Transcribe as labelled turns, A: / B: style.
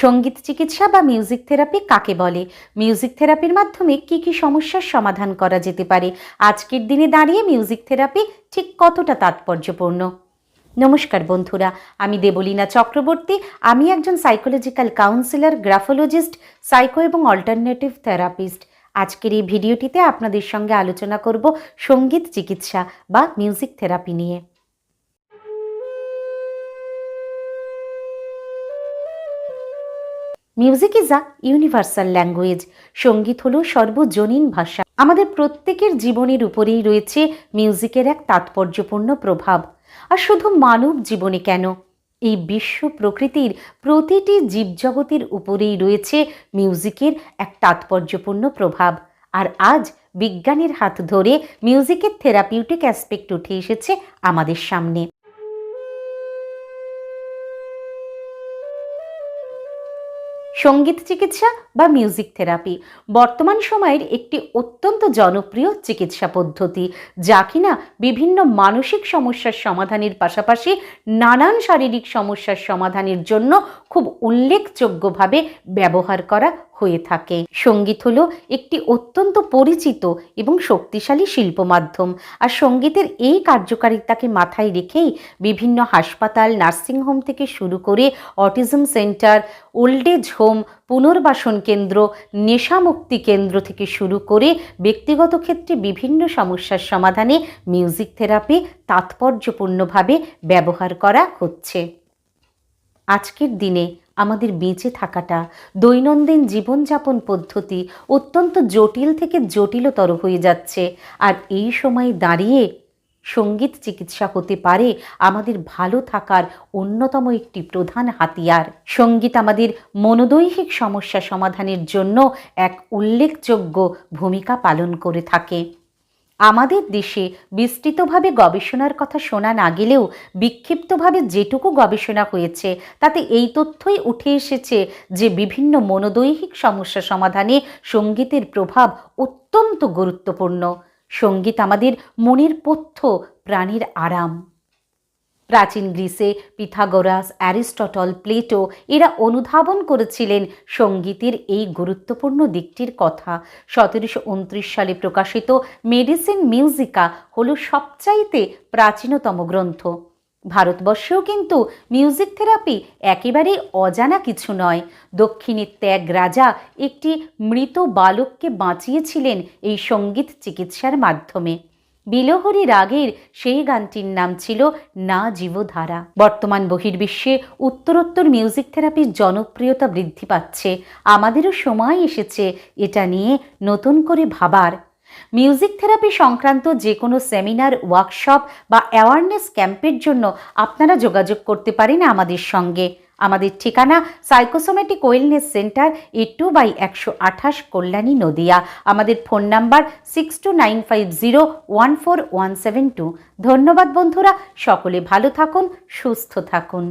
A: সংগীত চিকিৎসা বা মিউজিক থেরাপি কাকে বলে? মিউজিক থেরাপির মাধ্যমে কি কি সমস্যার সমাধান করা যেতে পারে? আজকের দিনে দাঁড়িয়ে মিউজিক থেরাপি ঠিক কতটা তাৎপর্যপূর্ণ? নমস্কার বন্ধুরা, আমি দেবলীনা চক্রবর্তী। আমি একজন সাইকোলজিক্যাল কাউন্সিলর গ্রাফোলজিস্ট সাইকো এবং অল্টারনেটিভ থেরাপিস্ট আজকের এই ভিডিওটিতে আপনাদের সঙ্গে আলোচনা করব সংগীত চিকিৎসা বা মিউজিক থেরাপি নিয়ে। Music is a universal language সংগীত হলো সর্বজনীন ভাষা। আমাদের প্রত্যেকের জীবনের উপরেই রয়েছে মিউজিকের এক তাৎপর্যপূর্ণ প্রভাব। আর শুধু মানব জীবনে কেন? এই বিশ্ব প্রকৃতির প্রতিটি জীবজগতের উপরেই রয়েছে মিউজিকের এক তাৎপর্যপূর্ণ প্রভাব। আর আজ বিজ্ঞানের হাত ধরে মিউজিকের থেরাপিউটিক অ্যাসপেক্ট উঠে এসেছে আমাদের সামনে। সংগীত চিকিৎসা বা মিউজিক থেরাপি বর্তমান সময়ের একটি অত্যন্ত জনপ্রিয় চিকিৎসা পদ্ধতি, যা কিনা বিভিন্ন মানসিক সমস্যার সমাধানের পাশাপাশি নানান শারীরিক সমস্যার সমাধানের জন্য খুব উল্লেখযোগ্যভাবে ব্যবহার করা হয়ে থাকে। সংগীত হলো একটি অত্যন্ত পরিচিত এবং শক্তিশালী শিল্প মাধ্যম আর সঙ্গীতের এই কার্যকারিতাকে মাথায় রেখেই বিভিন্ন হাসপাতাল নার্সিংহোম থেকে শুরু করে autism centre, old age home, পুনর্বাসন কেন্দ্র, নেশামুক্তি কেন্দ্র থেকে শুরু করে ব্যক্তিগত ক্ষেত্রে বিভিন্ন সমস্যার সমাধানে মিউজিক থেরাপি তাৎপর্যপূর্ণভাবে ব্যবহার করা হচ্ছে। আজকের দিনে আমাদের বেঁচে থাকাটা দৈনন্দিন জীবনযাপন পদ্ধতি অত্যন্ত জটিল থেকে জটিলতর হয়ে যাচ্ছে। আর এই সময় দাঁড়িয়ে সংগীত চিকিৎসা হতে পারে আমাদের ভালো থাকার অন্যতম একটি প্রধান হাতিয়ার। সংগীত আমাদের মনোদৈহিক সমস্যা সমাধানের জন্য এক উল্লেখযোগ্য ভূমিকা পালন করে থাকে। আমাদের দেশে বিস্তৃতভাবে গবেষণার কথা শোনা না গেলেও বিক্ষিপ্তভাবে যেটুকু গবেষণা হয়েছে, তাতে এই তথ্যই উঠে এসেছে যে বিভিন্ন মনোদৈহিক সমস্যা সমাধানে সঙ্গীতের প্রভাব অত্যন্ত গুরুত্বপূর্ণ। সংগীত আমাদের মনের পথ্য, প্রাণীর আরাম। প্রাচীন গ্রিসে পিথাগোরাস, অ্যারিস্টটল, প্লেটো এরা অনুধাবন করেছিলেন সঙ্গীতের এই গুরুত্বপূর্ণ দিকটির কথা। সতেরোশো উনত্রিশ সালে প্রকাশিত মেডিসিন মিউজিকা হল সবচাইতে প্রাচীনতম গ্রন্থ। ভারতবর্ষেও কিন্তু মিউজিক থেরাপি একেবারেই অজানা কিছু নয়। দক্ষিণের ত্যাগ রাজা একটি মৃত বালককে বাঁচিয়েছিলেন এই সংগীত চিকিৎসার মাধ্যমে। বিলহরী রাগের সেই গানটির নাম ছিল না জীবধারা। বর্তমান বহির্বিশ্বে উত্তরোত্তর মিউজিক থেরাপির জনপ্রিয়তা বৃদ্ধি পাচ্ছে। আমাদেরও সময় এসেছে এটা নিয়ে নতুন করে ভাবার। মিউজিক থেরাপি সংক্রান্ত যে কোনো সেমিনার, ওয়ার্কশপ বা অ্যাওয়ারনেস ক্যাম্পের জন্য আপনারা যোগাযোগ করতে পারেন আমাদের সঙ্গে। আমাদের ঠিকানা psychosomatic wellness centre A two by একশো আঠাশ কল্যাণী নদিয়া। আমাদের phone number six two nine five zero one four one seven two ধন্যবাদ বন্ধুরা, সকলে ভালো থাকুন, সুস্থ থাকুন।